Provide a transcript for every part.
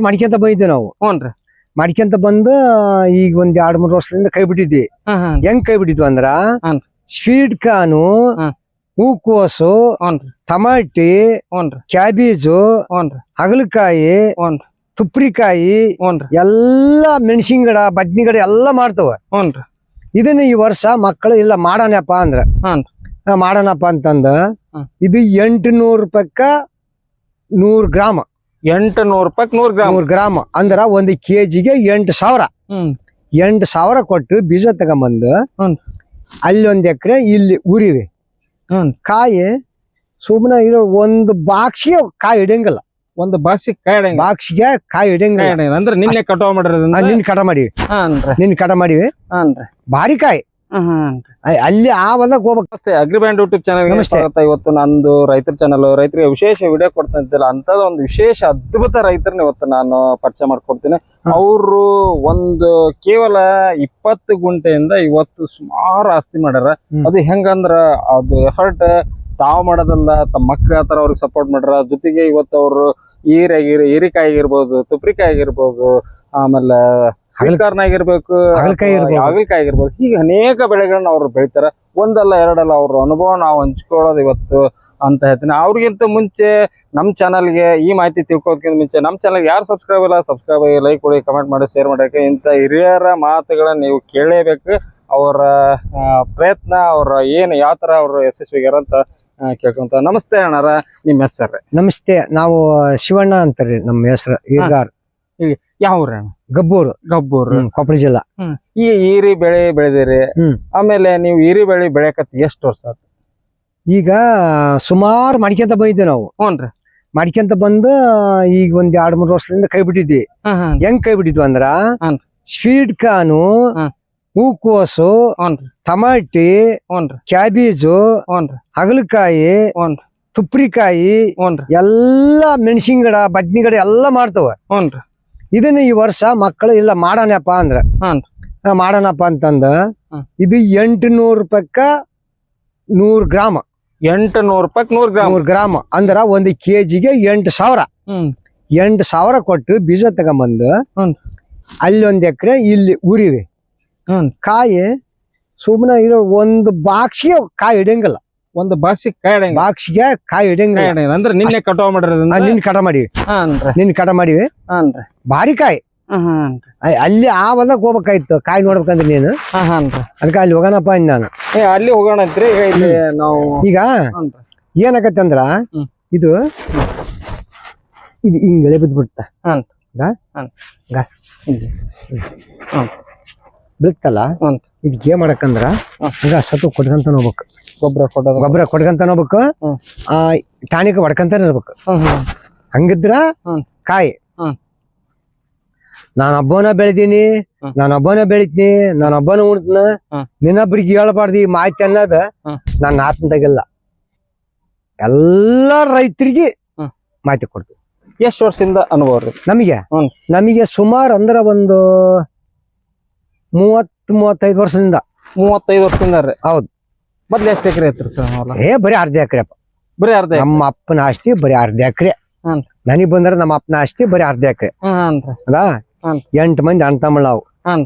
ಮಾಡ್ಕೊಂತ ಬಂದಿದ್ವಿ ನಾವು. ಹ್ಞೂನ್ರಿ ಮಾಡ್ಕೊಂತ ಬಂದು ಈಗ ಒಂದ್ ಎರಡ್ ಮೂರ್ ವರ್ಷದಿಂದ ಕೈ ಬಿಟ್ಟಿದ್ವಿ. ಹೆಂಗ್ ಕೈ ಬಿಟ್ಟಿದ್ವಿ ಅಂದ್ರ. Sweet corn. ಹೂಕೋಸು ಹ್ಞೂನ್ರಿ ಟಮಾಟಿ ಹ್ಞೂನ್ರಿ ಕ್ಯಾಬೇಜು ಹ್ಞೂನ್ರಿ ಹಾಗಲಕಾಯಿ ಹ್ಞೂನ್ರಿ ತುಪ್ರಿಕಾಯಿ ಹ್ಞೂನ್ರಿ ಎಲ್ಲಾ ಮೆಣಸಿನ ಗಿಡ ಬದ್ನಿ ಗಿಡ ಎಲ್ಲಾ ಮಾಡ್ತವ. ಹ್ಞೂನ್ರಿ ಇದನ್ನ ಈ ವರ್ಷ ಮಕ್ಕಳು ಇಲ್ಲ ಮಾಡೋಣಪ್ಪ ಅಂದ್ರ. ಹ್ಞೂನ್ರಿ ಆ, ಮಾಡೋಣಪ್ಪ ಅಂತಂದ. ಹ್ಮ್. ಇದು ಎಂಟುನೂರು ರೂಪಾಯಕ್ಕ ನೂರು ಗ್ರಾಮ. ಎಂಟು ನೂರು ರೂಪಾಯಿ ನೂರು ಗ್ರಾಮ್. ನೂರು ಗ್ರಾಮ್. ಅಂದ್ರ ಒಂದು ಕೆಜಿಗೆ ಎಂಟು ಸಾವಿರ. ಎಂಟು ಸಾವಿರ ಕೊಟ್ಟು ಬೀಜ ತಗೊಂಬಂದು. ಅಲ್ಲಿ ಒಂದ್ ಎಕರೆ ಇಲ್ಲಿ ಉರಿವಿ ಕಾಯಿ ಸುಮ್ಮನೆ ಇರೋ ಒಂದು ಬಾಕ್ಸ್ಗೆ ಕಾಯಿ ಇಡಂಗಿಲ್ಲ. ಒಂದು ಬಾಕ್ಸಿಗೆ ಕಾಯಿ ಇಡಂಗ ಬಾಕ್ಸ್ಗೆ ಕಾಯಿ ಇಡಂಗಿಲ್ಲ. ಅಂದ್ರೆ ನಿನ್ನೆ ಕಟಾವ್ ಮಾಡಿರೋದ್ರಿಂದ ನಿನ್ ಕಟ ಮಾಡಿವಿ. ನಿನ್ ಕಟ ಮಾಡಿವಿ. ಭಾರಿ ಕಾಯಿ. ಅಲ್ಲಿ ಆ ಹೊಲಕ್ಕೆ ಹೋಗ್ಬೇಕು. ನಮಸ್ತೆ ಅಗ್ರಿಬ್ಯಾಂಡ್ ಯೂಟ್ಯೂಬ್ ಚಾನಲ್. ಸ್ವಾಗತ. ಇವತ್ತು ನಂದು ರೈತರ ಚಾನಲ್ ರೈತರಿಗೆ ವಿಶೇಷ ವಿಡಿಯೋ ಕೊಡ್ತಾ ಇದ್ದಿಲ್ಲ. ಅಂತದ ಒಂದು ವಿಶೇಷ ಅದ್ಭುತ ರೈತರನ್ನ ಇವತ್ತು ನಾನು ಪರಿಚಯ ಮಾಡ್ಕೊಡ್ತೀನಿ. ಅವರು ಒಂದು ಕೇವಲ ಇಪ್ಪತ್ತು ಗುಂಟೆಯಿಂದ ಇವತ್ತು ಸುಮಾರು ಆಸ್ತಿ ಮಾಡ್ಯಾರ. ಅದು ಹೆಂಗಂದ್ರ ಅದು ಎಫರ್ಟ್ ತಾವು ಮಾಡೋದಲ್ಲ ತಮ್ಮ ಮಕ್ಳ ಆತರ ಅವ್ರಿಗೆ ಸಪೋರ್ಟ್ ಮಾಡ್ಯಾರ. ಜೊತೆಗೆ ಇವತ್ತು ಅವರು ಈರಾಗಿರ್ ಹೀರಿಕಾಯಿ ಆಗಿರ್ಬೋದು ತುಪ್ರಿಕಾಯಿ ಆಗಿರ್ಬೋದು ಆಮೇಲೆ ಆಗಿರ್ಬೇಕು ಹಾಗಲಕಾಯಿ ಇರ್ಬೋದು. ಹೀಗೆ ಅನೇಕ ಬೆಳೆಗಳನ್ನ ಅವ್ರು ಬೆಳಿತಾರ. ಒಂದಲ್ಲ ಎರಡಲ್ಲ ಅವ್ರ ಅನುಭವ ನಾವು ಹಂಚ್ಕೊಳ್ಳೋದು ಇವತ್ತು ಅಂತ ಹೇಳ್ತೀನಿ. ಅವ್ರಿಗಿಂತ ಮುಂಚೆ ನಮ್ಮ ಚಾನಲ್ಗೆ ಈ ಮಾಹಿತಿ ತಿಳ್ಕೊಳ್ಳೋದಕ್ಕಿಂತ ಮುಂಚೆ ನಮ್ಮ ಚಾನಲ್ಗೆ ಯಾರು ಸಬ್ಸ್ಕ್ರೈಬ್ ಇಲ್ಲ ಸಬ್ಸ್ಕ್ರೈಬ್ ಆಗಿ ಲೈಕ್ ಕೊಡಿ ಕಮೆಂಟ್ ಮಾಡಿ ಶೇರ್ ಮಾಡೋಕೆ ಇಂಥ ಹಿರಿಯರ ಮಾತುಗಳನ್ನ ನೀವು ಕೇಳಲೇಬೇಕು. ಅವರ ಪ್ರಯತ್ನ ಅವ್ರ ಏನು ಯಾವ ಥರ ಅವರು ಯಶಸ್ವಿಗ್ಯಾರ ಅಂತ ಕೇಳ್ಕೊಂತ ನಮಸ್ತೆ ಅಣ್ಣಾರ. ನಿಮ್ಮ ಹೆಸರು? ನಮಸ್ತೆ ನಾವು ಶಿವಣ್ಣ ಅಂತಾರೆ ನಮ್ಮ ಹೆಸರು ಈಗಾರ್ ಯಾವ ಊರ ಅಣ್ಣ ಗಬ್ಬೂರು. ಗಬ್ಬೂರು. ಕೊಪ್ಪಳ ಜಿಲ್ಲಾ. ಈ ಈರಿ ಬೆಳೆ ಬೆಳೆದಿರಿ. ಹ್ಮ್. ಆಮೇಲೆ ನೀವು ಈರಿ ಬೆಳೆ ಬೆಳೆಯಕತ್ ಎಷ್ಟು ವರ್ಷ ಆತು? ಈಗ ಸುಮಾರು ಮಾಡ್ಕೊಂತ ಬಂದಿದ್ವಿ ನಾವು. ಹ್ಞೂನ್ರಿ ಮಾಡ್ಕೊಂತ ಬಂದು ಈಗ ಒಂದ್ ಎರಡ್ ಮೂರ್ ವರ್ಷದಿಂದ ಕೈ ಬಿಟ್ಟಿದ್ವಿ. ಹ್ಮ್ ಹ್ಮ್. ಹೆಂಗ್ ಕೈ ಬಿಟ್ಟಿದ್ವಿ ಅಂದ್ರ ಹ್ಮ್. ಸ್ವೀಟ್ ಕಾನು ಹ್ಮ್. ಹೂಕೋಸು ಹ್ಞೂನ್ರಿ ಟಮಾಟಿ ಹ್ಞೂನ್ರಿ ಕ್ಯಾಬೇಜು ಹ್ಞೂನ್ರಿ ಹಾಗಲಕಾಯಿ ಹ್ಞೂನ್ರಿ ತುಪ್ರಿಕಾಯಿ ಹ್ಞೂನ್ರಿ ಎಲ್ಲಾ ಮೆಣಸಿನ ಗಿಡ ಬದ್ನಿ ಗಿಡ ಎಲ್ಲಾ ಮಾಡ್ತವ. ಹ್ಞೂನ್ರಿ ಇದನ್ನ ಈ ವರ್ಷ ಮಕ್ಕಳು ಇಲ್ಲ ಮಾಡೋಣಪ್ಪ ಅಂದ್ರ. ಮಾಡೋಣಪ್ಪ ಅಂತಂದ. ಇದು ಎಂಟು ನೂರು ರೂಪಾಯ್ಕ ನೂರ್ ಗ್ರಾಮ. ಎಂಟು ನೂರು ರೂಪಾಯಿ ನೂರ್ ಗ್ರಾಮ್. ನೂರ್ ಗ್ರಾಮ. ಅಂದ್ರ ಒಂದು ಕೆಜಿಗೆ ಎಂಟು ಸಾವಿರ. ಎಂಟು ಸಾವಿರ ಕೊಟ್ಟು ಬೀಜ ತಗೊಂಬಂದು ಹ್ಮ್. ಅಲ್ಲಿ ಒಂದ್ ಎಕರೆ ಇಲ್ಲಿ ಉರಿವೆ ಕಾಯಿ ಸುಮ್ಮನೆ ಇರೋ ಒಂದು ಬಾಕ್ಸ್ಗೆ ಕಾಯಿ ಹಿಡಿಯಂಗಿಲ್ಲ ಒಂದು ಬಾಕ್ಸಿಗೆ ಕಾಯಿ ಇಡಂಗ ಬಾಕ್ಸ್ಗೆ ಕಾಯಿ ಇಡಂಗ. ಅಂದ್ರೆ ನಿನ್ನೆ ಕಟಾವ್ ಮಾಡಿರೋದು ನಿನ್ನ ನಿನ್ ಕಟ ಮಾಡಿವಿ ಹಾನ್ರಿ ನಿನ್ ಕಟ ಮಾಡಿವಿ. ಹಾನ್ರಿ ಭಾರಿ ಕಾಯಿ. ಅಲ್ಲಿ ಆ ಹೊಲಕ್ ಹೋಗ್ಬೇಕಾಯ್ತು. ಕಾಯಿ ನೋಡ್ಬೇಕಂದ್ರೆ ನೀನು. ಹಾ ಹಾನ್ರಿ ಅದಕ್ಕೆ ಅಲ್ಲಿ ಹೋಗೋಣಪ್ಪ ಅಂದ್ ನಾನು. ಏ ಅಲ್ಲಿ ಹೋಗೋಣ ಅಂತ್ರಿ? ಈಗ ಇಲ್ಲಿ ನಾವು ಈಗ ಹಾನ್ರಿ ಏನಾಗತ್ತೆ ಅಂದ್ರ ಹ್ಮ್. ಇದು ಇದು ಹಿಂಗ್ ಎಳೆ ಬಿದ್ಬಿಡ್ತ. ಹಾನ್ ಗಾ? ಹಾನ್ ಗಾ. ಇಲ್ಲಿ. ಹ್ಮ್. ಇದಕ್ಕೆ ಏನ್ ಮಾಡಕ್ಕಂದ್ರ ಹ್ಮ್. ಈಗ ಸತ್ತು ಕೊಡ್ಕಂತ ಹೋಗ್ಬೇಕು ಗೊಬ್ಬರ ಕೊಡೋದು. ಗೊಬ್ಬರ ಕೊಡ್ಕಂತ ಹೋಗ್ಬೇಕು. ಆ ಟಾನಿಕ್ ಹೊಡ್ಕಂತಾನೆ ಇರ್ಬೇಕು. ಹಂಗಿದ್ರ ಕಾಯಿ. ನಾನು ಹಬ್ಬನ ಬೆಳಿತೀನಿ ಹ್ಮ್. ನಾನು ಹಬ್ಬನ ಬೆಳಿತೀನಿ ನಾನು ಹಬ್ಬನ ಉಣ್ತೀನ. ನಿನ್ನೊಬ್ರಿಗೆ ಹೇಳ್ಬಾರ್ದು ಈ ಮಾಹಿತಿ ಅನ್ನೋದು. ನನ್ನ ಆತ್ಮದಾಗಿಲ್ಲ. ಎಲ್ಲ ರೈತರಿಗೆ. ಮಾಹಿತಿ ಕೊಡ್ತೀವಿ. ಎಷ್ಟು ವರ್ಷದಿಂದ ಅನುಭವ ರೀ? ನಮಗೆ? ನಮಗೆ ಸುಮಾರು ಅಂದ್ರ ಒಂದು ಮೂವತ್ ಮೂವತ್ತೈದು ವರ್ಷದಿಂದ. ಮೂವತ್ತೈದು ವರ್ಷದಿಂದ ರೀ? ಹೌದು. ಮೊದ್ಲು ಎಷ್ಟು ಎಕರೆ ಐತ್ರಿ ಸರ್ ಹೊಲ ಏ ಬರೀ ಅರ್ಧ ಎಕರೆ ಬರೀ ಅರ್ಧ ನಮ್ಮ ಅಪ್ಪನ ಆಸ್ತಿ ಬರೀ ಅರ್ಧ ಎಕರೆ. ನನಗ್ ಬಂದ್ರ ನಮ್ಮ ಅಪ್ಪನ ಆಸ್ತಿ ಬರೀ ಅರ್ಧ ಎಕರೆ. ಅದಾ. ಎಂಟು ಮಂದಿ ಅಣ್ಣ ತಮ್ಮ ನಾವು ಹ್ಮ್.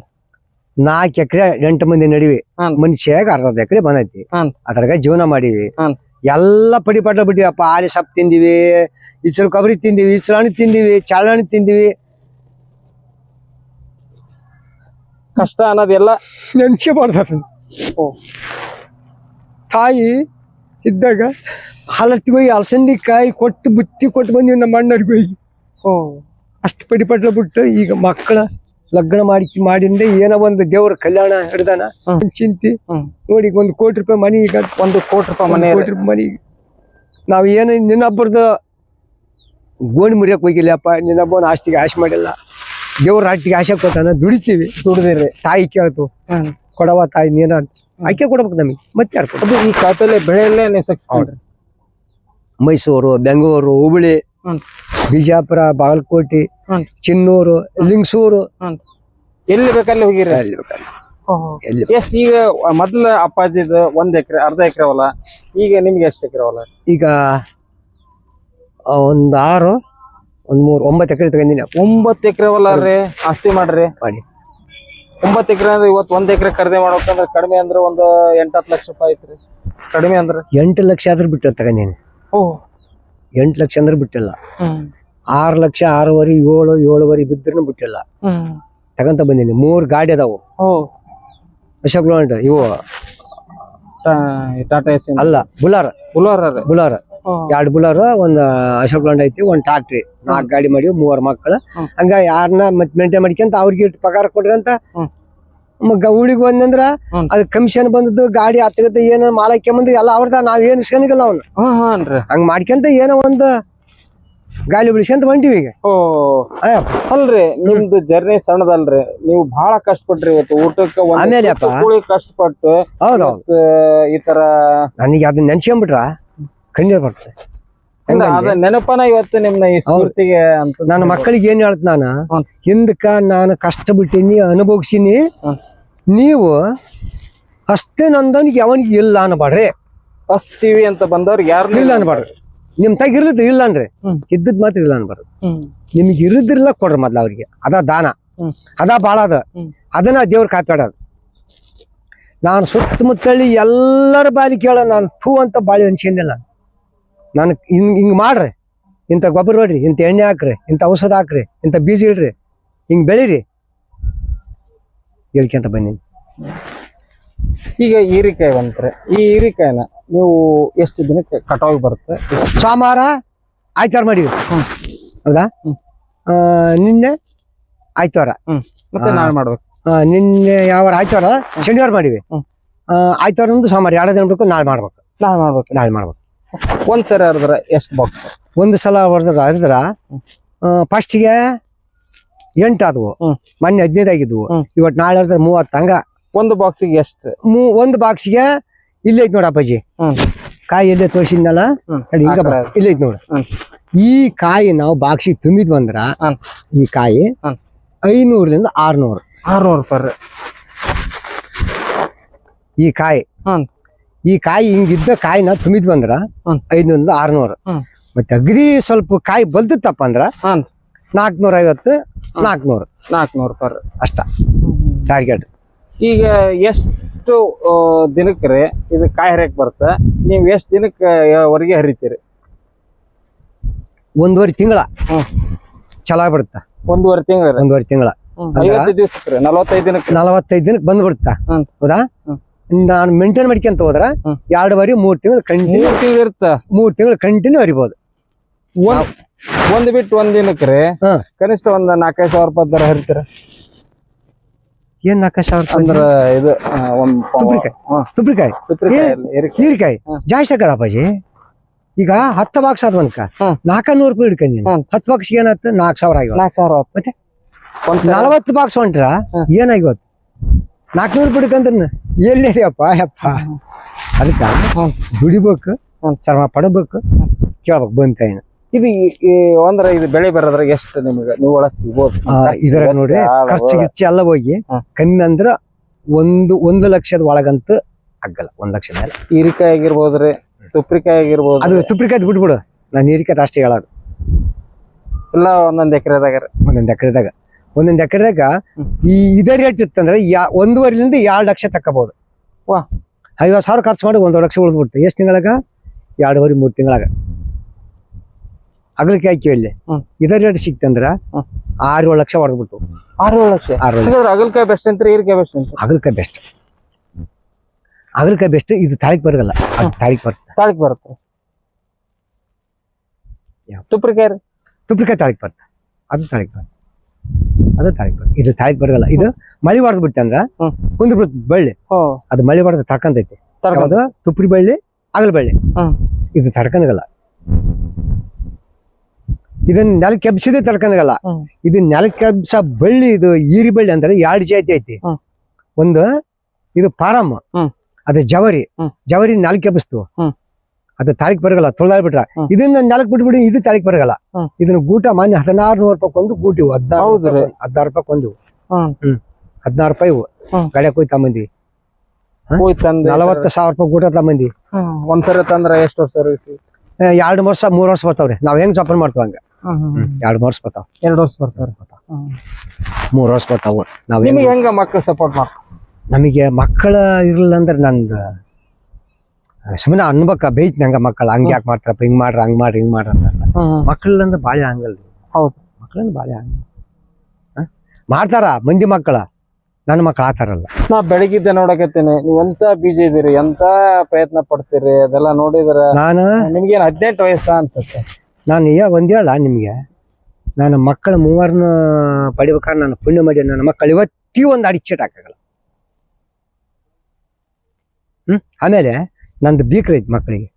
ನಾಲ್ಕು ಎಕರೆ ಎಂಟು ಮಂದಿ ನಡಿವಿ. ಹ್ಮ್. ಮನುಷ್ಯಾಗ ಅರ್ಧ ಅರ್ಧ ಎಕರೆ ಬಂದೈತಿ. ಅದ್ರಾಗ ಜೀವನ ಮಾಡಿವಿ. ಎಲ್ಲ ಪಡಿ ಪಟ್ಟ ಬಿಟ್ಟಿವಪ್ಪ ಆಲಿ ಸಪ್ ತಿಂದಿವಿ ಇಸ್ರು ಕೊಬ್ಬರಿ ತಿಂದಿವಿ ಇಸ್ರು ಹಣ್ಣು ತಿಂದಿವಿ ಚಾಳ ಹಣ್ಣು ತಿಂದಿವಿ. ಕಷ್ಟ ಅನ್ನೋದೆಲ್ಲ ನೆನ್ಸಿ ಮಾಡ್ತಾರೆ. ಓ. ತಾಯಿ ಇದ್ದಾಗ ಹೋಗಿ ಅಲಸಂದಿ ಕಾಯಿ ಕೊಟ್ಟು ಬುತ್ತಿ ಕೊಟ್ಟು ಬಂದಿವಿ ನಮ್ಮ ಅಣ್ಣರಿಗೆ ಹೋಗಿ. ಹ್ಞೂ. ಅಷ್ಟು ಪಡಿಪಟ್ಲ ಬಿಟ್ಟು ಈಗ ಮಕ್ಕಳ ಲಗ್ನ ಮಾಡಿ ಮಾಡಿಂದ ಏನೋ ಒಂದು ದೇವ್ರ ಕಲ್ಯಾಣ ಹಿಡ್ದಾನ. ಚಿಂತಿ. ನೋಡಿ ಒಂದು ಕೋಟಿ ರೂಪಾಯಿ ಮನಿ ಈಗ ಒಂದು ಕೋಟಿ ರೂಪಾಯಿ ಮನೆ ಕೋಟಿ ರೂಪಾಯಿ ಮನಿ ನಾವು ಏನು ನಿನ್ನೊಬ್ಬರದ ಗೋಣಿ ಮುರಿಯಕ್ ಹೋಗಿಲ್ಲಪ್ಪ ನಿನ್ನೊಬ್ಬನ ಆಸ್ತಿಗೆ ಆಶೆ ಮಾಡಿಲ್ಲ. ದೇವ್ರ ಆಟಿಗೆ ಆಸೆ ಕೊಟ್ಟಾನ ದುಡಿತೀವಿ. ದುಡಿದಿರಿ ತಾಯಿ ಕೇಳ್ತು. ಕೊಡವ ತಾಯಿ ನೀನ ಅಂತ. ಆಕೆ ಕೊಡ್ಬೇಕು ನಮಗೆ. ಮತ್ತೆ ಯಾರು ಕೊಡ್ಬೇಕು? ಅದು ಈ ಕಾಯಿಪಲ್ಲೆ ಬೆಳೆಯಲ್ಲೇ ನೀವು ಸಕ್ಸ್ಕೊಂಡ್ರಿ ಮೈಸೂರು ಬೆಂಗಳೂರು ಹುಬ್ಳಿ ಹ್ಮ್. ಬಿಜಾಪುರ ಬಾಗಲಕೋಟೆ ಹ್ಮ್. ಚಿನ್ನೂರು ಲಿಂಗಸೂರು. ಎಲ್ಲಿ ಬೇಕಲ್ಲಿ ಹೋಗಿರಿ. ಎಲ್ಲಿ ಬೇಕಾದ್ರೆ. ಎಲ್ಲಿ ಎಷ್ಟ್ ಈಗ ಮೊದ್ಲ ಅಪ್ಪಾಜಿದ ಒಂದ್ ಎಕರೆ ಅರ್ಧ ಎಕರೆ ಹೊಲ ಈಗ ನಿಮ್ಗೆ ಎಷ್ಟ್ ಎಕರೆ ಹೊಲ? ಈಗ ಒಂದ್ ಆರು ಒಂದ್ ಮೂರು ಒಂಬತ್ತು ಎಕರೆ ತಗೊಂಡಿನಿ. ಒಂಬತ್ತು ಎಕರೆ ಹೊಲ ರೀ ಆಸ್ತಿ ಮಾಡ್ರಿ. ಮಾಡಿ. ಒಂಬತ್ತು ಎಕರೆ ಅಂದ್ರೆ ಇವತ್ತು ಒಂದ್ ಎಕರೆ ಖರೀದಿ ಮಾಡ್ಬೇಕಂದ್ರೆ ಕಡಿಮೆ ಅಂದ್ರೆ ಒಂದು ಎಂಟ್ ಹತ್ತು ಲಕ್ಷ ರೂಪಾಯಿ ಐತ್ರಿ. ಕಡಿಮೆ ಅಂದ್ರೆ? ಎಂಟು ಲಕ್ಷ ಆದ್ರೂ ಬಿಟ್ಟು ತಗೊಂಡೀನಿ ಎಂಟು ಲಕ್ಷ ಅಂದ್ರೆ ಬಿಟ್ಟಿಲ್ಲ. ಆರು ಲಕ್ಷ ಆರೂವರೆ ಏಳು ಏಳುವರೆ ಬಿದ್ರೂ ಬಿಟ್ಟಿಲ್ಲ. ತಗೊಂತ ಬಂದೀನಿ ಮೂರ್ ಗಾಡಿ ಅದಾವು. ಅಶೋಕ್ ಲೋಂಟ್ ಇವು. ಟಾಟಾ ಎಸ್ ಅಲ್ಲ ಬುಲಾರ. ಬುಲಾರ ಬುಲಾರ್. ಎರಡು ಬುಲರ್ ಒಂದ್ ಅಶೋಕ್ ಲಾಂಡ್ ಐತಿ ಒಂದ್ ಟ್ರಾಕ್ಟ್ರಿ ನಾಲ್ಕು ಗಾಡಿ ಮಾಡಿ ಮೂವರ್ ಮಕ್ಕಳು. ಹಂಗ ಯಾರನ್ನ ಮತ್ ಮೇಂಟೈನ್ ಮಾಡ್ಕೊಂತ ಅವ್ರಿಗೆ ಇಟ್ಟು ಪಗಾರ ಕೊಟ್ಕಂತ ಗೌಳಿಗೆ ಬಂದಂದ್ರ ಅದ್ ಕಮಿಷನ್ ಬಂದದ್ದು ಗಾಡಿ ಹತ್ತಗತ್ತ ಏನ ಮಾಲಕ್ಕೆ ಬಂದ್ ಎಲ್ಲ ಅವ್ರದ ನಾವ್ ಏನ್ ಇಸ್ಕೊಂಡಿಲ್ಲ ಅವ್ನ. ಹಂಗ ಮಾಡ್ಕೊಂತ ಏನೋ ಒಂದ್ ಗಾಳಿ ಬಿಡಿಸ್ಕೊಂತ ಹೊಂಟಿವಿ ಈಗ. ಅಲ್ರಿ ನಿಮ್ದು ಜರ್ನಿ ಸಣ್ಣದಲ್ರಿ. ನೀವು ಬಹಳ ಕಷ್ಟಪಟ್ರಿ ಇವತ್ತು ಊಟಕ್ಕೆ ಆಮೇಲೆ ಕಷ್ಟಪಟ್ಟು ಹೌದೌದು. ಈ ತರ ನನಗೆ ಅದನ್ನ ನೆನ್ಸ್ಕೊಂಡ್ಬಿಟ್ರ ಕಣ್ಣೀರ್ ಬರ್ತದೆ. ಅದ ನೆನಪನ ಇವತ್ತು ನಿಮ್ನ ಈ ಸ್ಫೂರ್ತಿಗೆ ಅಂತ ನನ್ನ ಮಕ್ಕಳಿಗೆ ಏನ್ ಹೇಳ್ತ ನಾನು. ಹಿಂದಕ್ಕ ನಾನು ಕಷ್ಟ ಬಿಟ್ಟೀನಿ ಅನುಭವಿಸಿನಿ ನೀವು ಅಷ್ಟೇ ನಂದವನಿಗೆ ಅವನಿಗೆ ಇಲ್ಲ ಅನ್ಬಾಡ್ರಿ. ಹಸ್ತೀವಿ ಅಂತ ಬಂದವ್ರಿಗೆ ಯಾರು ಇಲ್ಲ ಅನ್ಬಾರ್ದು ನಿಮ್ ತಗ ಇರದ್ ಇಲ್ಲ ಅನ್ರಿ. ಇದ್ದದ್ ಮಾತ್ರ ಇಲ್ಲ ಅನ್ಬಾರ್ದು ನಿಮ್ಗೆ ಇರದಿರ್ಲ ಕೊಡ್ರಿ ಮೊದ್ಲ ಅವ್ರಿಗೆ. ಅದ ದಾನ. ಅದ ಬಾಳ ಅದ. ಅದನ್ನ ದೇವ್ರ ಕಾಪಾಡೋದು. ನಾನು ಸುತ್ತಮುತ್ತಳ್ಳಿ ಎಲ್ಲರ ಬಾಲಿ ಕೇಳ ನಾನು ಥೂ ಅಂತ ಬಾಳಿ ಅನ್ಸ್ಕೊಂಡಿಲ್ಲ ನಾನು ಹಿಂಗ್ ಹಿಂಗ್ ಮಾಡ್ರಿ. ಇಂಥ ಗೊಬ್ಬರ ಹೊಡ್ರಿ ಇಂಥ ಎಣ್ಣೆ ಹಾಕ್ರಿ ಇಂಥ ಔಷಧ ಹಾಕ್ರಿ ಇಂಥ ಬೀಜ ಇಡ್ರಿ ಹಿಂಗ್ ಬೆಳೀರಿ. ಹೇಳ್ಕೊಂತ ಬಂದೀನಿ. ಈಗ ಹೀರಿಕಾಯಿ ಬಂತ್ರೆ ಈ ಹೀರಿಕಾಯಿನ ನೀವು ಎಷ್ಟು ದಿನಕ್ಕೆ ಕಟಾವಿಗೆ ಬರುತ್ತೆ? ಸೋಮವಾರ ಆಯ್ತಾರ ಮಾಡಿವಿ ಹೌದಾ. ನಿನ್ನೆ ಆಯ್ತವಾರ. ಮತ್ತೆ ನಾನು ಮಾಡ್ಬೇಕು. ನಿನ್ನೆ ಯಾವ ಆಯ್ತವಾರ? ಶನಿವಾರ ಮಾಡಿವಿ. ಆಯ್ತವಾರ ಒಂದು ಸೋಮವಾರ ಎರಡು ದಿನ ಬಿಟ್ಟು ನಾಳೆ ಮಾಡ್ಬೇಕು. ನಾಳೆ ಮಾಡ್ಬೇಕು. ನಾಳೆ ಮಾಡ್ಬೇಕು. ಒಂದ್ ಸರಿ ಹರಿದ್ರೆ ಎಷ್ಟು ಬಾಕ್ಸ್ ಒಂದು ಸಲ ಹೊಡೆದ್ರ ಹರಿದ್ರ ಫಸ್ಟ್ಗೆ ಎಂಟು ಆದವು ಹ್ಮ್. ಮೊನ್ನೆ ಹದಿನೈದು ಆಗಿದ್ವು ಹ್ಮ್. ಇವತ್ತು ನಾಳೆ ಹರಿದ್ರೆ ಮೂವತ್ತು ಹಂಗ ಒಂದು ಬಾಕ್ಸಿಗೆ ಎಷ್ಟು ಮೂ ಒಂದು ಬಾಕ್ಸ್ಗೆ ಇಲ್ಲೇ ಐತ್ ನೋಡ ಅಪ್ಪಾಜಿ ಹ್ಮ್. ಕಾಯಿ ಎಲ್ಲೇ ತೋರಿಸಿದ್ನಲ್ಲ ಹ್ಮ್. ನೋಡಿ ಹಿಂಗ ಆ ಕಡೆ. ಇಲ್ಲೇ ಐತಿ ನೋಡು ಹ್ಮ್. ಈ ಕಾಯಿ ನಾವು ಬಾಕ್ಸಿಗೆ ತುಂಬಿದ್ ಹ್ಮ್. ಈ ಕಾಯಿ ಹ್ಮ್. ಐನೂರರಿಂದ ಆರ್ನೂರು ಆರ್ನೂರು ರೂಪಾಯಿ ಈ ಕಾಯಿ ಹ್ಮ್. ಈ ಕಾಯಿ ಹಿಂಗಿದ್ದ ಕಾಯಿನ ತುಂಬಿದ್ ಬಂದ್ರ ಹ್ಮ್. ಐನೂರಿಂದ ಆರ್ನೂರು. ಮತ್ತೆ ಅಗದಿ ಸ್ವಲ್ಪ ಕಾಯಿ ಬಲ್ದಿತ್ತಪ್ಪ ಅಂದ್ರ. ನಾಲ್ಕನೂರ ಐವತ್ತು ನಾಲ್ಕನೂರು ನಾಲ್ಕನೂರು ರೂಪಾಯಿ ಅಷ್ಟ. ಟಾರ್ಗೆಟ್. ಈಗ ಎಷ್ಟು ದಿನಕ್ಕೆ ರೀ ಇದು ಕಾಯಿ ಹರಿಯಕ್ ಬರುತ್ತೆ? ನೀವು ಎಷ್ಟು ದಿನಕ್ಕೆ ಹೊರಗೆ ಹರಿತೀರಿ? ಒಂದೂವರೆ ತಿಂಗಳ. ಚಲೋ ಬಿಡುತ್ತ ಒಂದೂವರೆ ತಿಂಗಳ ಒಂದೂವರೆ ತಿಂಗಳ. ನಲವತ್ತೈದು ದಿನಕ್ಕೆ ನಲವತ್ತೈದು ದಿನಕ್ಕೆ ಬಂದ್ಬಿಡುತ್ತ. ಹೌದಾ. ನಾನು ಮೇಂಟೈನ್ ಮಾಡ್ಕೊಂತ ಹೋದ್ರ ಎರಡು ಬಾರಿ ಮೂರ್ ತಿಂಗಳು ಕಂಟಿನ್ಯೂ ಮೂರು ತಿಂಗಳು ಇರುತ್ತೆ? ಮೂರ್ ತಿಂಗಳು ಕಂಟಿನ್ಯೂ ಹರಿಬಹುದು ಒಂದ್ ಬಿಟ್ಟು ಒಂದ್ ದಿನಕ್ಕೆ ರೀ? ಹಾ. ಕನಿಷ್ಠ ಒಂದ್ ನಾಲ್ಕೈದು ಸಾವಿರ ರೂಪಾಯಿ ದರ ಹರಿತೀರ? ಏನ್ ನಾಲ್ಕೈದು ಸಾವಿರ? ಅಂದ್ರ ಇದು ಒಂದ್ ತುಪ್ರಿಕಾಯಿ. ಹೀರಿಕಾಯಿ. ಜಾಸ್ತಿ ಹಾಕಾರ ಅಪ್ಪಾಜಿ ಈಗ ಹತ್ತು ಬಾಕ್ಸ್ ಆದ್ವನ್ಕ? ಒಂದ್ಕ ನಾಲ್ಕ ನೂರು ರೂಪಾಯಿ ಹಿಡ್ಕೊಂಡಿ. ಹತ್ತು ಬಾಕ್ಸ್ ಏನಾಯ್ತು? ನಾಲ್ಕು ಸಾವಿರ ಆಗಿವ ನಾಲ್ಕು ಸಾವಿರ. ಮತ್ತೆ? ನಲವತ್ತು ಬಾಕ್ಸ್ ಹೊಂಟ್ರ. ಏನಾಗಿವತ್ತು ನಾಲ್ಕನೂರ್ ರೂಪಾಯಿ ಹಿಡ್ಕಂದ್ರ ಎಲ್ಲಿ ಅಪ್ಪ ಯಪ್ಪ ಅದಕ್ಕೆ. ದುಡಿಬೇಕು ಒಂದು ಶ್ರಮ ಪಡಬೇಕು ಕೇಳ್ಬೇಕು ಬಂತ ಏನು ಇದು ಈ ಇದು ಬೆಳೆ ಬರೋದ್ರಾಗ ಎಷ್ಟು ನಿಮಗೆ? ನೀವು ಒಳ ಸಿಗ್ಬೋದು. ಇದರ ನೋಡಿ ಖರ್ಚು ಗಿಚ್ಚು ಎಲ್ಲ ಹೋಗಿ ಕಮ್ಮಿ ಅಂದ್ರೆ ಒಂದು ಒಂದು ಲಕ್ಷದ ಒಳಗಂತೂ ಆಗಲ್ಲ ಒಂದ್ ಲಕ್ಷ ಮೇಲೆ. ಹೀರಿಕಾಯಿ ಆಗಿರ್ಬೋದ್ರಿ ತುಪ್ರಿಕಾಯಿ ಆಗಿರ್ಬೋದು ಅದು ತುಪ್ರಿಕಾಯ್ದು ಬಿಟ್ಬಿಡು ನಾನು ನೀರಿಕಾಯ್ದು ಅಷ್ಟೇ ಹೇಳೋದು. ಎಲ್ಲ ಒಂದೊಂದು ಎಕರೆದಾಗ ಒಂದೊಂದು ಎಕರೆದಾಗ. ಒಂದೊಂದ್ ಎಕರೆದಾಗ ಈ ಇದೇ ರೇಟ್ ಇತ್ತಂದ್ರೆ ಯಾ ಒಂದೂವರೆಲಿಂದ ಎರಡು ಲಕ್ಷ ತಕ್ಕಬಹುದು ವಾ. ಐವತ್ತು ಸಾವಿರ ಖರ್ಚು ಮಾಡಿ ಒಂದು ಲಕ್ಷ ಉಳಿದ್ಬಿಡ್ತು. ಎಷ್ಟು ತಿಂಗಳಾಗ? ಎರಡೂವರೆ ಮೂರು ತಿಂಗಳಾಗ. ಅಗಲಕ್ಕೆ ಹಾಕಿ ಇಲ್ಲಿ. ಇದೇ ರೇಟ್ ಸಿಕ್ತಂದ್ರ. ಆರು ಏಳು ಲಕ್ಷ ಹೊಡೆದ್ಬಿಟ್ಟು ಆರು ಏಳು ಲಕ್ಷ. ಆರು ಅಗಲ್ಕಾಯಿ ಬೆಸ್ಟ್ ಅಂತ ಹೀರಿಕಾಯಿ ಬೆಸ್ಟ್ ಅಂತ ಅಗಲಕಾಯಿ ಬೆಸ್ಟ್ ಅಗಲಕಾಯಿ ಬೆಸ್ಟ್ ಇದು ತಾಳಿಗೆ ಬರಗಲ್ಲ. ಅದು ತಾಳಿಗೆ ಬರುತ್ತೆ. ತಾಳಿಕ್ ಬರುತ್ತೆ? ತುಪ್ರಿಕಾಯಿ ತುಪ್ರಿಕಾಯಿ ತಾಳಿಗೆ ಬರುತ್ತೆ. ಅದು ತಾಳಿಗೆ ಬರುತ್ತೆ. ಅದು ತಾಳಿಗೆ ಇದು ತಾಳಿಗೆ ಬರಗಲ್ಲ ಇದು ಮಳಿ ಹೊಡೆದ್ ಬಿಟ್ಟೆ ಅಂದ್ರ ಹ್ಮ್. ಕುಂದ್ ಬಳ್ಳಿ. ಅದು ಮಳಿ ಹೊಡೆದು ತಡ್ಕಂತೈತಿ. ಅದು ತುಪ್ರಿ ಬಳ್ಳಿ ಅಗಲ ಬಳ್ಳಿ. ಇದು ತಡ್ಕನಗಲ್ಲ ಇದನ್ನ ನೆಲ ಕೆಬ್ಸಿದೆ ತಡ್ಕನಗಲ್ಲ. ಇದು ನೆಲ ಕೆಬ್ಸ ಬಳ್ಳಿ ಇದು ಈರಿ ಬಳ್ಳಿ ಅಂದ್ರೆ ಎರಡು ಜಾತಿ ಐತಿ. ಒಂದು ಇದು ಪಾರಮ್. ಅದು ಜವರಿ. ಜವರಿ ನಾಲ್ಕು ಕೆಬ್ಸ್ತು. ಅದು ತಾರೀಕ್ ಬರಗಲ್ಲ ತುಳ್ದಾಡ್ಬಿಟ್ರ. ಇದನ್ನ ನಾಲ್ಕು ಬಿಟ್ಬಿಡಿ ಇದು ತಾರೀಕ್ ಬರಗಲ್ಲ. ಇದನ್ನ ಗೂಟ ಮಾನ್ಯ ಹದಿನಾರು ನೂರು ರೂಪಾಯಿ ಒಂದು ಗೂಟಿ ಹದಿನಾರು ಹೌದ್ರಿ. ಹದಿನಾರು ರೂಪಾಯಿ ಕೊಂದು ಹದಿನಾರು ರೂಪಾಯಿ ಇವು. ಕಡೆ ಹೋಗಿ ತಮ್ಮಂದಿ? ನಲವತ್ತು ಸಾವಿರ ರೂಪಾಯಿ ಗೂಟ ತಮ್ಮಂದಿ. ಒಂದ್ಸರಿ ತಂದ್ರ ಎಷ್ಟು ವರ್ಷ ಸರ್ವಿಸ್ ಎರಡು ವರ್ಷ ಮೂರ್ ವರ್ಷ ಬರ್ತಾವ್ರಿ. ನಾವ್ ಹೆಂಗ್ ಜೋಪಾನ ಮಾಡ್ತಾವ ಹಂಗ? ಎರಡು ವರ್ಷ ಬರ್ತಾವ. ಎರಡು ವರ್ಷ ಬರ್ತಾವ್ರಿ. ಮೂರು ವರ್ಷ ಬರ್ತಾವ. ನಾವ್ ಹೆಂಗ ಮಕ್ಕಳ ಸಪೋರ್ಟ್ ಮಾಡ್ತಾವ? ನಮಗೆ ಮಕ್ಕಳ ಇರಲಿಲ್ಲ ಅಂದ್ರೆ ನಂದು ಸುಮ್ಮನೆ ಅನ್ಬೇಕ ಬೇಯ್ತು ನಂಗ ಮಕ್ಕಳು ಹಂಗ ಯಾಕೆ ಮಾಡ್ತಾರಪ್ಪ ಹಿಂಗ್ ಮಾಡ್ರ ಹಂಗ್ ಮಾಡ್ರಿ ಹಿಂಗ್ ಮಾಡ್ರ ಅಂತ ಮಕ್ಕಳಿಲ್ಲ ಅಂದ್ರೆ ಬಾಳೆ ಹಂಗಲ್ರಿ. ಹೌದು. ಬಾಳೆ ಹಂಗ ಮಾಡ್ತಾರ ಮಂದಿ ಮಕ್ಕಳ. ನನ್ನ ಮಕ್ಕಳು ಆತಾರಲ್ಲ ನಾ ಬೆಳಗಿದ್ದೆ ನೋಡಕತ್ತೇನೆ. ನೀವ್ ಎಂತ ಬೀಜ ಇದೀರಿ? ಎಂತ ಪ್ರಯತ್ನ ಪಡ್ತೀರಿ? ಅದೆಲ್ಲ ನೋಡಿದ್ರ? ನಾನು ನಿಮ್ಗೇನ್ ಹದಿನೆಂಟು ವಯಸ್ಸ ಅನ್ಸುತ್ತೆ? ನಾನು ಏ ಒಂದ್ ಹೇಳ ನಿಮಗೆ. ನಾನು ಮಕ್ಕಳ ಮೂವರ್ನ ಪಡಿಬೇಕಾದ್ರೆ ನಾನು ಪುಣ್ಯ ಮಾಡಿ ನನ್ನ ಮಕ್ಕಳು ಇವತ್ತಿ ಒಂದು ಅಡಿಚೇಟ್ ಹಾಕಲ್ಲ ಹ್ಮ್? ಆಮೇಲೆ ನಂದು ಬೀಕ್ರ ಐತಿ ಮಕ್ಕಳಿಗೆ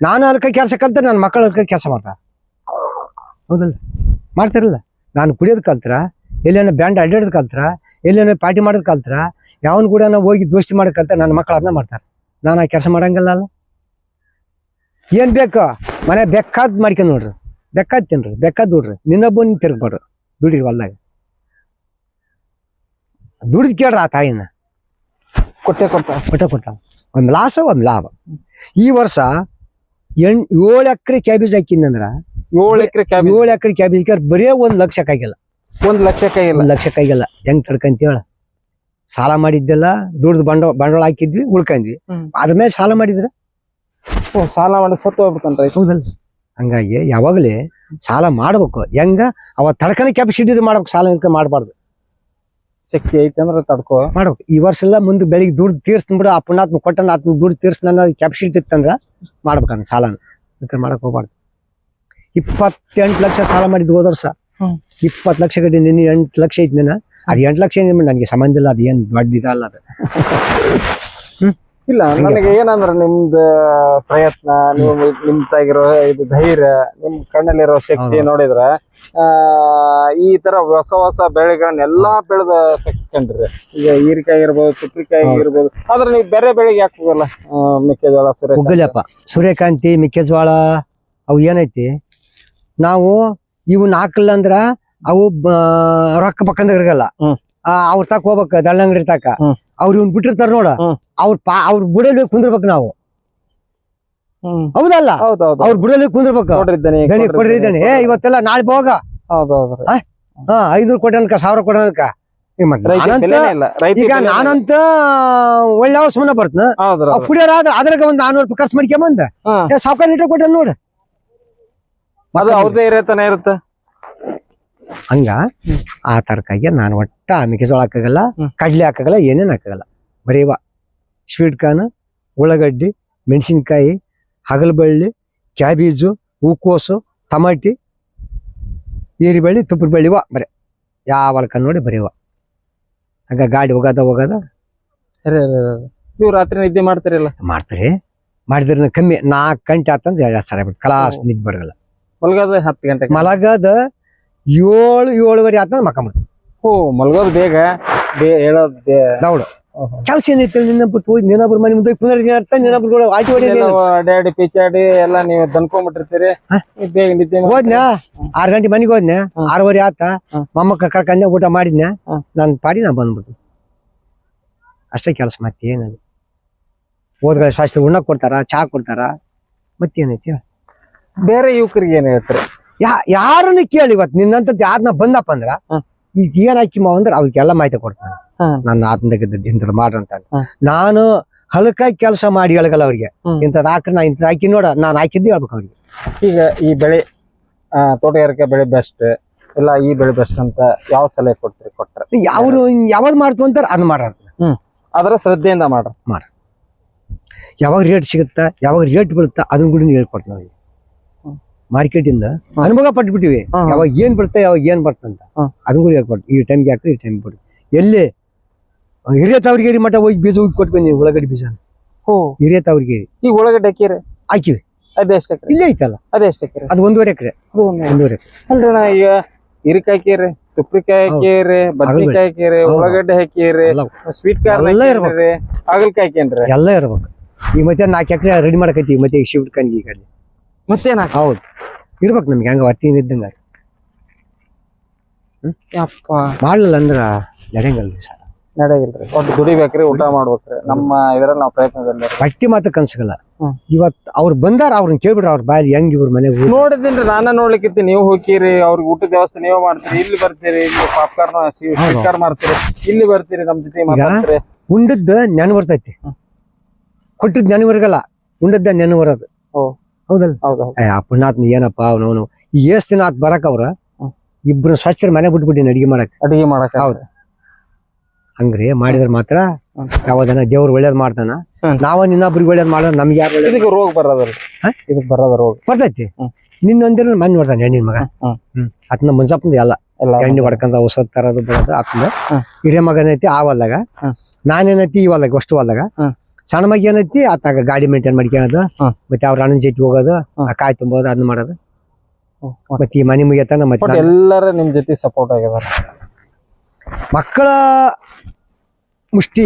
ನಾನು ಅದಕ್ಕೆ ಕೆಲಸ ಕಲ್ತಾರೆ ನನ್ನ ಮಕ್ಕಳು ಅರ್ಕ ಕೆಲಸ ಮಾಡ್ತಾ ಹೌದಲ್ಲ? ಮಾಡ್ತಾರಲ್ಲ? ನಾನು ಕುಡಿಯೋದು ಕಲ್ತ್ರ, ಎಲ್ಲೇನೋ ಬ್ಯಾಂಡ್ ಅಡ್ಡಾಡೋದು ಕಲ್ತ್ರ, ಎಲ್ಲೇನೋ ಪಾರ್ಟಿ ಮಾಡೋದು ಕಲ್ತ್ರ, ಯಾವನ್ ಕೂಡ ನಾವು ಹೋಗಿ ದೋಸ್ತಿ ಮಾಡೋದು ಕಲ್ತ, ನನ್ನ ಮಕ್ಕಳು ಅದನ್ನ ಮಾಡ್ತಾರೆ. ನಾನು ಆ ಕೆಲಸ ಮಾಡಂಗಿಲ್ಲ ಅಲ್ಲ. ಏನು ಬೇಕು, ಮನೆ ಬೆಕ್ಕಾದ್ ಮಾಡ್ಕೊಂಡು ನೋಡ್ರಿ. ಬೆಕ್ಕಾದ್ ತಿನ್ರಿ ಬೆಕ್ಕಾದ್ ದುಡ್ರಿ. ನಿನ್ನೊಬ್ಬ ನಿನ್ ತಿರ್ಗ್ಬೇಡ್ರಿ, ದುಡಿರಿ ಹೊಲ್ದಾಗ. ದುಡಿದು ಕೇಳ್ರಿ ಆ ತಾಯಿನ. ಕೊಟ್ಟೆ ಕೊಡ್ತಾ ಕೊಟ್ಟೆ ಕೊಟ್ಟ ಒಂದ್ ಲಾಸ ಒಂದ್ ಲಾಭ. ಈ ವರ್ಷ ಎಣ್ ಏಳು ಎಕರೆ ಕ್ಯಾಬೇಜ್ ಹಾಕಿನಂದ್ರ ಏಳು ಎಕರೆ ಕ್ಯಾಬೇಜ್? ಏಳು ಎಕರೆ ಕ್ಯಾಬೇಜ್ ಬರೀ ಒಂದ್ ಲಕ್ಷಕ್ಕಾಗಿಲ್ಲ ಒಂದ್ ಲಕ್ಷಕ್ಕೆ ಇಲ್ಲ ಒಂದ್ ಲಕ್ಷಕ್ಕಾಗಿಲ್ಲ ಹೆಂಗ್ ತಡ್ಕಂತ ಹೇಳ? ಸಾಲ ಮಾಡಿದ್ದೆಲ್ಲ ದುಡ್ದು ಬಂಡ ಬಂಡವಾಳ ಹಾಕಿದ್ವಿ ಉಳ್ಕಂದ್ವಿ. ಅದ್ಮೇಲೆ ಸಾಲ ಮಾಡಿದ್ರ? ಸಾಲ ಮಾಡಿ ಸತ್ತು ಹೋಗ್ಬೇಕಂತ ಹೌದಲ್ಲ ಹಂಗಾಗಿ ಯಾವಾಗಲೇ ಸಾಲ ಮಾಡ್ಬೇಕು. ಹೆಂಗ? ಅವ ತಡ್ಕನ ಕೆಪಾಸಿಟಿ ಮಾಡ್ಬೇಕು. ಸಾಲ ಮಾಡಬಾರ್ದು. ಶಕ್ತಿ ಐತಿ ಅಂದ್ರೆ ತಡ್ಕೋ. ಮಾಡ್ಬೇಕು. ಈ ವರ್ಷ ಎಲ್ಲ ಮುಂದೆ ಬೆಳಿಗ್ಗೆ ದುಡ್ಡು ತೀರ್ಸ್ತೀನಿ ಬಿಡು ಆ ಪುಣ್ಯಾತ್ಮ ಕೊಟ್ಟನ ಆತ್ಮ ದುಡ್ಡು ತೀರ್ಸನ ನನ್ನ ಇತ್ತಂದ್ರೆ ಇತ್ತಂದ್ರ ಮಾಡ್ಬೇಕಂತ ಸಾಲನ. ಇದಕ್ಕೆ ಮಾಡಕ್ ಹೋಗ್ಬಾರ್ದು. ಇಪ್ಪತ್ತೆಂಟು ಲಕ್ಷ ಸಾಲ ಮಾಡಿದ್ದು ಹೋದ ವರ್ಷ. ಇಪ್ಪತ್ತು ಲಕ್ಷ ಗಡಿ ನಿನ್ನ ಎಂಟು ಲಕ್ಷ ಐತಿ ನಿನ್ನ. ಅದು ಎಂಟು ಲಕ್ಷ ಏನ್ ನನಗೆ ಸಂಬಂಧ ಇಲ್ಲ ಅದು ಏನು ದೊಡ್ಡ ಇದಲ್ಲ ಅದು. ಇಲ್ಲ ನನಗೆ ಏನಂದ್ರ ನಿಮ್ದು ಪ್ರಯತ್ನ ನೀವು ನಿಮ್ತಾಗಿರೋ ಇದು ಧೈರ್ಯ ನಿಮ್ ಕಣ್ಣಲ್ಲಿರೋ ಶಕ್ತಿ ನೋಡಿದ್ರೆ ಈ ತರ ಹೊಸ ಹೊಸ ಬೆಳೆಗಳನ್ನೆಲ್ಲಾ ಬೆಳೆದ ಸಕ್ಸ್ಕೊಂಡ್ರಿ ಈಗ ಹೀರಿಕಾಯಿ ಇರ್ಬೋದು ತುಪ್ರಿಕಾಯಿ ಹೌದು. ಇರ್ಬೋದು ಆದ್ರೆ ನೀವು ಬೇರೆ ಬೆಳೆಗೆ ಯಾಕೆ ಹೋಗಲ್ಲ ಮೆಕ್ಕೆಜೋಳ ಸೂರ್ಯಪ್ಪ ಸೂರ್ಯಕಾಂತಿ ಮೆಕ್ಕೆಜೋಳ ಅವು ಏನೈತಿ? ನಾವು ಇವು ಹಾಕಲ್ಲ ಅಂದ್ರ ಅವು ಬ- ರೊಕ್ಕ ಪಕ್ಕಂದ ಇರಲ್ಲ ಆ, ಅವ್ರ ತಾಕ ಹೋಗ್ಬೇಕು ದಳ್ಳಂಗಡಿ ತಕ. ಅವ್ರು ಇವ್ನ್ ಬಿಟ್ಟಿರ್ತಾರ ನೋಡ. ಅವ್ರ ಪಾ ಅವ್ರ ಬುಡಲಿ ಕುಂದಿರ್ಬೇಕು ನಾವು. ಹೌದಲ್ಲ? ಅವ್ರ ಬುಡಲಿ ಕುಂದಿರ್ಬೇಕು. ದಣಿ ಕೊಡ್ರಿ ದಣಿ ಏ ಇವತ್ತೆಲ್ಲ ನಾಳೆ ಹೋಗ ಹಾ ಐನೂರು ಕೊಟ್ಟನಕ ಸಾವಿರ ಕೊಟ್ಟನಕ ಈಗ ನಾನಂತ ಒಳ್ಳೆ ಸುಮ್ಮನೆ ಬರ್ತನ. ಕುಡಿಯೋರ ಆದ್ರ ಅದ್ರಾಗ ಒಂದ್ ನಾನೂರು ರೂಪಾಯಿ ಖರ್ಚು ಮಾಡ್ಕೊಂಬಂದ ಸಾವ್ಕಾರ ಲೀಟರ್ ಕೊಟ್ಟ ನೋಡ. ಅವ್ರದೇ ಇರುತ್ತೆ. ಹಂಗ? ಆ ತರಕಾರಿಗೆ ನಾನು ಒಟ್ಟ ಮೆಕ್ಕೆಜೋಳ ಹಾಕಾಗಲ್ಲ. ಕಡ್ಲೆ ಹಾಕಾಗಲ್ಲ ಏನೇನು ಹಾಕಾಗಲ್ಲ ಬರೀವ ಸ್ವೀಟ್ ಕಾರ್ನ್ ಉಳ್ಳಾಗಡ್ಡಿ ಮೆಣಸಿನ್ಕಾಯಿ ಹಗಲಬಳ್ಳಿ ಕ್ಯಾಬೇಜು ಹೂಕೋಸು ಟಮಾಟಿ ಈರಿಬಳ್ಳಿ ತುಪ್ಪದ ಬಳ್ಳಿವ ಬರೇ. ಯಾವಲ್ಕ ನೋಡಿ ಬರೀವ ಹಂಗ ಗಾಡಿ ಹೋಗದ ಹೋಗದ. ನೀವು ರಾತ್ರಿ ನಿದ್ದೆ ಮಾಡ್ತಿರಲ್ಲ? ಮಾಡ್ತಾರೆ. ಮಾಡಿದ್ರೆ ಕಮ್ಮಿ ನಾಲ್ಕು ಗಂಟೆ ಆತಂದ್ರೆ ಸರಿ ಸರ ಬಿಟ್ಟು ಕಲಾಸ್ ನಿದ್ದೆ ಬರಲ್ಲ. ಮಲಗದ ಹತ್ತು ಗಂಟೆ ಮಲಗದ ಏಳು ಏಳುವರೆ ಆತ ಮಕ್ಕಂಬಿಡ್ತು ಓ ಮಲ್ಗೋದು ಬೇಗ. ಬೇ ಹೇಳೋದು ಬೇ. ದೌಡು. ಕೆಲಸ ಏನೈತಿ ನಿನ್ನೊಬ್ಬರು ಹೋಗಿ? ನಿನ್ನೊಬ್ರು ಮನೆ ಮುಂದೆ ಕುಂದ್ರ ಅರ್ಥ ನಿನ್ನೊಬ್ರು ಆಟಿ ಹೊಡಿ ಅಡ್ಡಾಡಿ ಪಿಚಾಡಿ ಎಲ್ಲ ನೀವು ದನ್ಕೊಂಡ್ಬಿಟ್ಟಿರ್ತೀರಿ ಬೇಗ ನಿದ್ದೆ ಮಾಡ್ತೀರಿ. ಹೋದ್ನ್ಯಾ ಆರ್ ಗಂಟೆ ಮನೆಗೆ ಹೋದ್ನೆ. ಆರೂವರೆ ಆತ. ಮೊಮ್ಮಕ್ಕ ಕರ್ಕಂದೆ ಊಟ ಮಾಡಿದ್ನ್ಯಾ ಹ್ಮ್. ನನ್ ಪಾಡಿ ನಾ ಬಂದ್ಬಿಟ್ಟು ಅಷ್ಟೇ ಕೆಲಸ ಮತ್ತೆ ಏನದು? ಹೋದ್ಗಳ ಶಾಸ್ತ್ರ ಉಣ್ಣಕ್ ಕೊಡ್ತಾರ? ಚಾ ಕೊಡ್ತಾರ? ಮತ್ತೇನೈತಿ? ಬೇರೆ ಯುವಕರಿಗೆ ಏನ್ ಹೇಳ್ತೀರಿ? ಯಾ ಯಾರನ್ನ ಕೇಳಿ ಇವತ್ತು ನಿನ್ನಂತ ಯಾರನ್ನ ಬಂದಪ್ಪ ಅಂದ್ರ. ಈಗ ಏನ್ ಹಾಕಿ ಮಾವ ಅಂದ್ರೆ ಅವ್ರಿಗೆಲ್ಲ ಮಾಹಿತಿ ಕೊಡ್ತಾನೆ. ನನ್ನ ಆತ್ಮದಾಗ ಇಂಥದ್ದು ಮಾಡ್ರಂತ. ನಾನು ಹಲಕಾಗಿ ಕೆಲಸ ಮಾಡಿ ಹೇಳಗಲ್ಲ ಅವ್ರಿಗೆ. ಇಂಥದ್ ಹಾಕ್ರ ನಾ ಇಂಥದ್ ಹಾಕಿ ನೋಡ ನಾನು ಹಾಕಿದ್ದು ಹೇಳ್ಬೇಕು ಅವ್ರಿಗೆ. ಈಗ ಈ ಬೆಳೆ ಆ, ತೋಟಗಾರಿಕೆ ಬೆಳೆ ಬೆಸ್ಟ್ ಇಲ್ಲ ಈ ಬೆಳೆ ಬೆಸ್ಟ್ ಅಂತ ಯಾವ ಸಲಹೆ ಕೊಡ್ತೀರಿ ಕೊಟ್ರೆ? ಯಾವ್ರು ಯಾವ್ದು ಮಾಡ್ತು ಅಂತಾರ ಅದ್ ಮಾಡ್ರ ಅದರ ಶ್ರದ್ಧೆಯಿಂದ ಮಾಡ್ರಿ. ಯಾವಾಗ ರೇಟ್ ಸಿಗುತ್ತಾ ಯಾವಾಗ ರೇಟ್ ಬೀಳುತ್ತಾ ಅದನ್ನ ಕೂಡ ಹೇಳ್ಕೊಡ್ತೀನಿ ಹ್ಮ್. ಮಾರ್ಕೆಟ್ ಇಂದ. ಅನುಭವ ಪಟ್ಬಿಟ್ಟಿವಿ. ಯಾವಾಗ ಏನ್ ಬರುತ್ತೆ ಯಾವಾಗ ಏನ್ ಬರ್ತಂತ. ಅಂತ ಅದನ್ನ ಕೂಡ ಈ ಟೈಮ್ಗೆ ಹಾಕ್ರಿ ಈ ಟೈಮ್ ಬಿಡಿ ಎಲ್ಲಿ? ಹಿರಿಯ ತಾವರಿಗೇರಿ ಮಠ ಹೋಗಿ ಬೀಜ ಹೋಗಿ ಕೊಟ್ಟು ಬಂದೀವಿ ಉಳ್ಳಾಗಡ್ಡಿ ಬೀಜ. ಹಿರಿಯ ತಾವರಿಗೇರಿ. ಈ ಒಳಗಡೆ ಹಾಕಿರಿ? ಹಾಕಿವಿ. ಅದೇ ಎಕರೆ ಇಲ್ಲೇ ಐತಲ್ಲ? ಅದೇ ಎಕರೆ ಅದು ಒಂದೂವರೆ ಎಕರೆ. ಒಂದೂವರೆ ಅಲ್ರಿ ನಾ ಈಗ ಹಿರಿಕಾಯಿ ಹಾಕಿರಿ ತುಪ್ರಿಕಾಯಿ ಹೌದು. ಹಾಕಿರಿ ಬದ್ನಿಕಾಯಿ ಹಾಕಿರಿ. ಉಳ್ಳಾಗಡ್ಡೆ ಹಾಕಿರಿ ಸ್ವೀಟ್ ಕಾರ್ನ್ ಎಲ್ಲ ಹಾಕಿರಿ ಹಾಗಲ್ಕಾಯಿ ಹಾಕೇನ್ರಿ. ಎಲ್ಲ ಇರ್ಬೇಕು. ಈ ಮತ್ತೆ ನಾಲ್ಕು ಎಕರೆ ರೆಡಿ ಮಾಡಕೈತಿ ಮತ್ತೆ ಶಿಫ್ಟ್ ಕಣ್ಗಿ ಈಗ ಮತ್ತೆ ಮತ್ತೇನ? ಹೌದು. ಇರ್ಬೇಕು ನಮ್ಗೆ ಹಂಗ ಹೊಟ್ಟಿನ ಇದ್ದಂಗ ಯಪ್ಪ. ಮಾಡ್ಲಿಲ್ಲ ಅಂದ್ರ ನಡೆಯಂಗಲ್ರಿ ಸರ್. ನಡೆಯಿಲ್ರಿ ಒಟ್ಟು ದುಡಿಬೇಕ್ರಿ ಊಟ ಮಾಡ್ಬೇಕ್ರಿ. ನಮ್ಮ ಇದ್ರಲ್ಲಿ ನಾವು ಪ್ರಯತ್ನದಲ್ಲಿ ಬಟ್ಟಿ ಮಾತ್ರ ಕನ್ಸಗಲ್ಲ. ಹ್ಮ್. ಇವತ್ ಅವ್ರು ಬಂದಾರ ಅವ್ರನ್ನ ಕೇಳ್ಬಿಟ್ರ ಅವ್ರ ಬಾಯಲ್ಲಿ ಹೆಂಗ್ ಇವ್ರ ಮನೆಗೆ ನೋಡಿದ್ರಿ ನಾನ ನೋಡ್ಲಿಕ್ಕಿ ನೀವು ಹೋಗಿರಿ ಅವ್ರಿಗೆ ಊಟದ ವ್ಯವಸ್ಥೆ ನೀವು ಮಾಡ್ತೀರಿ ಇಲ್ಲಿ ಬರ್ತೀರಿ ಇಲ್ಲಿ ಪಾಪ್ಕಾರ್ನ್ ಸ್ವೀಟ್ ಮಾಡ್ತೀರಿ ಇಲ್ಲಿ ಬರ್ತೀರಿ ನಮ್ ಜೊತೆ ಮಾತಾಡ್ತೀರಿ. ಉಂಡದ್ದು ನೆನ ಬರ್ತೈತಿ ಕೊಟ್ಟಿದ್ ನೆನ್ ಬರ್ಗಲ್ಲ ಉಂಡದ್ದ ನೆನ ಬರೋದು ಓ. ಹೌದಲ್ಲ? ಹೌದು ಏ ಆ ಪುಣ್ಯಾತ್ನ ಏನಪ್ಪ ಅವನವನು ಈ ಏಸ್ ದಿನ ಆತ್ ಬರಕ್ ಅವ್ರ ಇಬ್ರು ಸ್ವಚ್ಛರ ಮನೆ ಬಿಟ್ಬಿಟ್ಟಿನ ಅಡಿಗೆ ಮಾಡಕ್. ಅಡಿಗೆ ಮಾಡಕ್. ಹೌದು. ಹಂಗ್ರಿ ಮಾಡಿದ್ರ ಮಾತ್ರ. ಯಾವ್ದನ ದೇವ್ರ ಒಳ್ಳೇದ್ ಮಾಡ್ತಾನ. ನಾವ ಇನ್ನೊಬ್ರಿಗೆ ಒಳ್ಳೇದ್ ಮಾಡೋದ್ ನಮ್ಗೆ ಯಾರು ಒಳ್ಳೇದ್ ಇದಕ್ಕೆ ರೋಗ ಬರೋದ್ರಿ ಇದಕ್ಕೆ ಇದಕ್ ಬರೋದ ರೋಗ. ಬರ್ತೈತಿ. ನಿನ್ನ ನಿನ್ನೊಂದಿನ ಮನ್ ನೋಡ್ತಾನೆ ಹೆಣ್ಣಿನ ಮಗ. ಅತ್ನ ಮುಂಜಾಪಂದ ಎಲ್ಲ. ಹೆಣ್ಣು ಎಣ್ಣೆ ಹೊಡ್ಕೊಂಡ ಔಷಧ ತರದು ಬರೋದು ಹ್ಮ್. ಹಿರಿಯ ಮಗನೈತಿ ಆ ಹೊಲ್ದಾಗ. ನಾನೇನೈತಿ ಈ ಹೊಲ್ದಾಗ ಅಷ್ಟು ಹೊಲ್ದಾಗ. ಸಣ್ಣ ಮಗ ಏನೈತಿ ಆತಾಗ ಗಾಡಿ ಮೇಂಟೈನ್ ಮಾಡ್ಕೊಳ್ಳೋದು ಹ್ಮ್. ಮತ್ತೆ ಅವ್ರ ಅಣ್ಣನ ಜೊತೆ ಹೋಗೋದು. ಆ ಕಾಯಿ ತುಂಬೋದು ಅದನ್ನ ಮಾಡೋದು. ಮತ್ತೆ ಈ ಮನೆ ಮುಗಿಯತನ ಮತ್ತೆ ಬಟ್ ನಾನು- ಎಲ್ಲರ ನಿಮ್ ಜೊತೆ ಸಪೋರ್ಟ್ ಆಗ್ಯದ ಮಕ್ಕಳ ಮುಷ್ಟಿ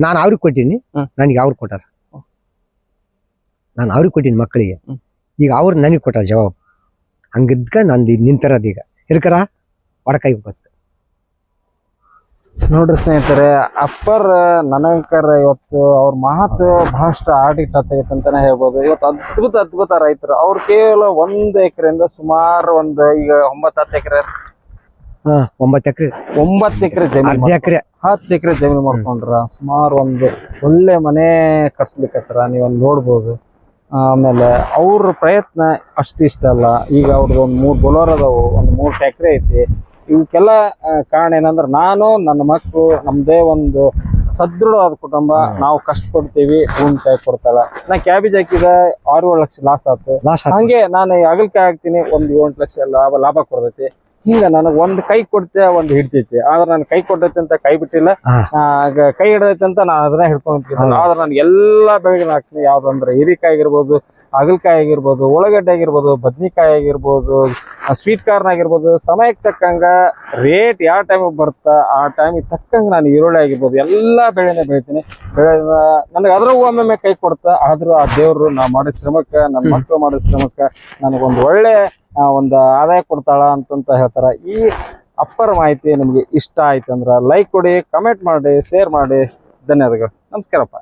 ನಾನು ಅವ್ರಿಗೆ ಕೊಟ್ಟೀನಿ ಹ್ಮ್. ನನಗೆ ಅವ್ರು ಕೊಟ್ಟಾರ ನಾನು ಅವ್ರಿಗೆ ಕೊಟ್ಟೀನಿ ಮಕ್ಕಳಿಗೆ ಹ್ಮ್. ಈಗ ಅವ್ರು ನನಗೆ ಕೊಟ್ಟಾರ ಜವಾಬ್ ಹಂಗಿದ್ಕ ನಂದು ನಿಂತಿರೋದು ಈಗ ಇರ್ಕರ ಒಡಕಾಯಿ ಗೊತ್ತು ನೋಡ್ರಿ ಸ್ನೇಹಿತರೆ ಅಪ್ಪರ್ ನನಗರ ಇವತ್ತು ಅವ್ರ ಮಾತು ಬಹಳಷ್ಟು ಆಟಿಗೆ ಟಚ್ ಆಗೈತೆ ಅಂತಾನೆ ಹೇಳ್ಬೋದು. ಇವತ್ತು ಅದ್ಭುತ ಅದ್ಭುತ ರೈತರು. ಅವ್ರು ಕೇವಲ ಒಂದು ಎಕರೆಯಿಂದ ಸುಮಾರು ಒಂದು ಈಗ ಒಂಬತ್ತು ಹತ್ತು ಎಕರೆ. ಒಂಬತ್ತು ಎಕರೆ. ಒಂಬತ್ತು ಎಕರೆ ಜಮೀನು ಎಕರೆ. ಹತ್ತು ಎಕರೆ ಜಮೀನು ಮಾಡ್ಕೊಂಡ್ರ. ಸುಮಾರು ಒಂದು ಒಳ್ಳೆ ಮನೆ ಕಟ್ಸ್ಲಿಕ್ಕತ್ತಾರ ನೀವು ಅಲ್ಲಿ ನೋಡ್ಬೋದು. ಆಮೇಲೆ ಅವ್ರ ಪ್ರಯತ್ನ ಅಷ್ಟಿಷ್ಟ ಅಲ್ಲ. ಈಗ ಅವ್ರದ್ದು ಒಂದು ಮೂರು ಬೊಲೋರ್ ಅದಾವು ಒಂದು ಮೂರು ಫ್ಯಾಕ್ಟ್ರಿ ಐತಿ. ಇವಕ್ಕೆಲ್ಲ ಕಾರಣ ಏನಂದ್ರೆ ನಾನು ನನ್ನ ಮಕ್ಕಳು ನಮ್ದೇ ಒಂದು ಸದೃಢವಾದ ಕುಟುಂಬ. ನಾವು ಕಷ್ಟಪಡ್ತೀವಿ ಭೂಮಿ ಕಾಯಿ ಕೊಡ್ತಾಳ. ನಾ ಕ್ಯಾಬೇಜ್ ಹಾಕಿದ ಆರು ಏಳು ಲಕ್ಷ ಲಾಸ್ ಆಯ್ತು ಹಂಗೆ ನಾನು ಅಗಲ್ಕಾಯಿ ಹಾಕ್ತೀನಿ ಒಂದು ಏಳೆಂಟು ಲಕ್ಷ ಲಾಭ ಲಾಭ ಕೊಡ್ತೈತಿ. ಹಿಂಗ ನನಗ್ ಒಂದ್ ಕೈ ಕೊಡ್ತೆ ಒಂದ್ ಹಿಡ್ತೈತಿ. ಆದ್ರೆ ನಾನು ಕೈ ಕೊಡ್ತೈತಿ ಅಂತ ಕೈ ಬಿಟ್ಟಿಲ್ಲ. ಕೈ ಹಿಡ್ದೈತಿ ಅಂತ ನಾನು ಅದನ್ನ ಹಿಡ್ಕೊಂಡ್ತೀನಿ ಆದ್ರ ನಾನು ಎಲ್ಲಾ ಬೆಳೆಗಳನ್ನ ಹಾಕ್ತೀನಿ. ಯಾವ್ದಂದ್ರೆ ಹೀರಿಕಾಯಿ ಆಗಿರ್ಬೋದು ಹಾಗಲಕಾಯಿ ಆಗಿರ್ಬೋದು ಉಳ್ಳಾಗಡ್ಡೆ ಆಗಿರ್ಬೋದು ಬದ್ನಿಕಾಯಿ ಆಗಿರ್ಬೋದು ಸ್ವೀಟ್ ಕಾರ್ನ್ ಆಗಿರ್ಬೋದು ಸಮಯಕ್ಕೆ ತಕ್ಕಂಗ ರೇಟ್ ಯಾವ ಟೈಮಿಗೆ ಬರುತ್ತಾ ಆ ಟೈಮಿಗೆ ತಕ್ಕಂಗ ನಾನು ಈರುಳ್ಳಿ ಆಗಿರ್ಬೋದು ಎಲ್ಲಾ ಬೆಳೆನ ಬೆಳಿತೀನಿ. ಬೆಳೆದ ನನಗೆ ಅದ್ರ ಒಮ್ಮೊಮ್ಮೆ ಕೈ ಕೊಡ್ತಾ ಆದ್ರೂ ಆ ದೇವ್ರು ನಾ ಮಾಡಿದ ಶ್ರಮಕ್ಕ ನನ್ನ ಮಕ್ಕಳು ಮಾಡೋ ಶ್ರಮಕ್ಕ ನನಗೊಂದು ಒಳ್ಳೆ ಒಂದು ಆದಾಯ ಕೊಡ್ತಾಳ ಅಂತಂತ ಹೇಳ್ತಾರೆ. ಈ ಅಪ್ಪರ ಮಾಹಿತಿ ನಿಮಗೆ ಇಷ್ಟ ಆಯ್ತು ಅಂದ್ರೆ ಲೈಕ್ ಕೊಡಿ ಕಮೆಂಟ್ ಮಾಡಿ ಶೇರ್ ಮಾಡಿ. ಧನ್ಯವಾದಗಳು. ನಮಸ್ಕಾರಪ್ಪ.